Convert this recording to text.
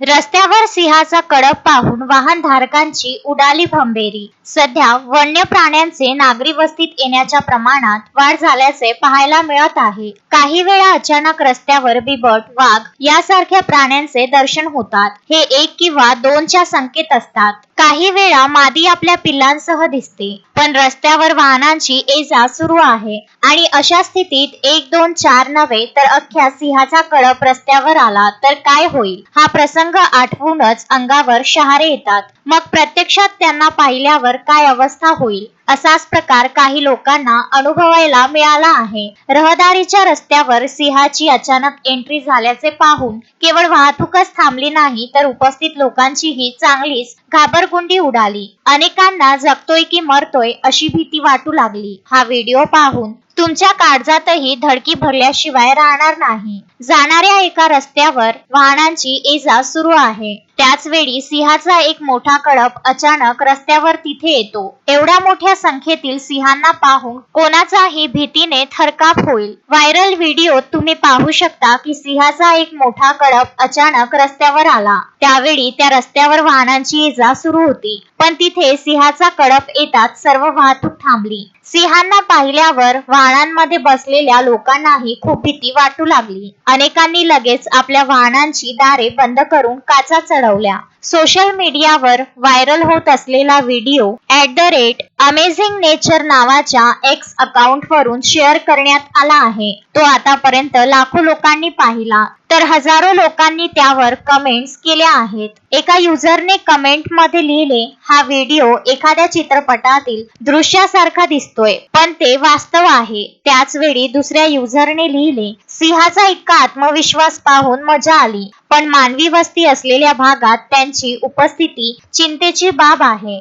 रस्त्यावर सिंहाचा कडक पाहून वाहन धारकांची उडाली भंबेरी. सध्या वन्य प्राण्यांचे नागरी वस्तीत येण्याच्या प्रमाणात वाढ झाल्याचे पाहायला मिळत आहे. काही वेळा अचानक रस्त्यावर बिबट वाघ यासारख्या प्राण्यांचे दर्शन होतात. हे एक किंवा दोनच्या संकेत असतात. काही वेळा मादी आपल्या पिल्लांसह दिसते. पण रस्त्यावर वाहनांची ये जा सुरू आहे. आणि अशा स्थितीत एक दोन चार नव्हे तर अख्ख्या सिंहाचा कळप रस्त्यावर आला तर काय होईल? हा प्रसंग आठवूनच अंगावर शहारे येतात. मग प्रत्यक्षात त्यांना पाहिल्यावर काय अवस्था होईल? असाच प्रकार काही लोकांना अनुभवायला मिळाला आहे. रहदारीच्या रस्त्यावर सिंहाची अचानक एंट्री झाल्याचे पाहून केवळ वाहतूकच थांबली नाही तर उपस्थित लोकांचीही चांगलीच घाबरगुंडी उडाली. अनेकांना जगतोय की मरतोय अशी भीती वाटू लागली. हा व्हिडिओ पाहून तुमच्या काळजातही धडकी भरल्याशिवाय राहणार नाही. जाणाऱ्या एका रस्त्यावर वाहनांची ये जा सुरू आहे. त्याच वेळी सिंहाचा एक मोठा कळप अचानक रस्त्यावर तिथे येतो. एवढ्या मोठ्या संख्येतील सिंहांना पाहून कोणाचाही भीतीने थरकाप होईल. व्हायरल व्हिडिओ तुम्ही पाहू शकता की सिंहाचा एक मोठा कळप अचानक रस्त्यावर आला. त्यावेळी त्या रस्त्यावर वाहनांची ये जा सुरू होती. पण तिथे सिंहाचा कळप येतात सर्व वाहतूक थांबली. सिंहांना पाहिल्यावर वाहनांमध्ये बसलेल्या लोकांनाही खूप भीती वाटू लागली. अनेकांनी लगेच आपल्या वाहनांची दारे बंद करून काचा चढवल्या सोशल मीडियावर व्हायरल होत असलेला video at the rate amazing nature नावाच्या एक्स अकाउंट वरून शेअर करण्यात आला आहे. तो आतापर्यंत लाखो लोकांनी पाहिला. तर हजारो लोकांनी त्यावर कमेंट्स केल्या आहेत. एका युजरने कमेंटमध्ये लिहिले हा व्हिडिओ एखाद्या चित्रपटातील दृश्यासारखा दिसतोय पण ते वास्तव आहे. त्याच वेळी दुसऱ्या युजरने लिहिले सिंहाचा इतका आत्मविश्वास पाहून मजा आली. पण मानवी वस्ती असलेल्या भागात त्यांची उपस्थिती चिंतेची बाब आहे.